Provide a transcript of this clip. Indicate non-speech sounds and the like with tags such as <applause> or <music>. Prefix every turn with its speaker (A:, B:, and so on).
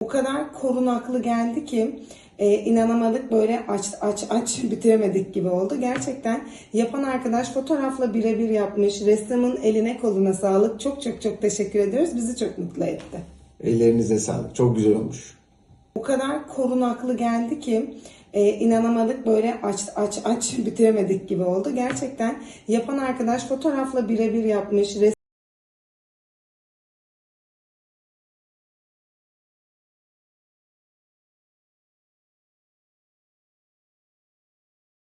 A: O kadar korunaklı geldi ki e, inanamadık böyle aç aç aç <laughs> bitiremedik gibi oldu. Gerçekten yapan arkadaş fotoğrafla birebir yapmış. Ressamın eline koluna sağlık. Çok çok çok teşekkür ediyoruz. Bizi çok mutlu etti.
B: Ellerinize sağlık. Çok güzel olmuş.
A: O kadar korunaklı geldi ki e, inanamadık böyle aç aç aç bitiremedik gibi oldu. Gerçekten yapan arkadaş fotoğrafla birebir yapmış.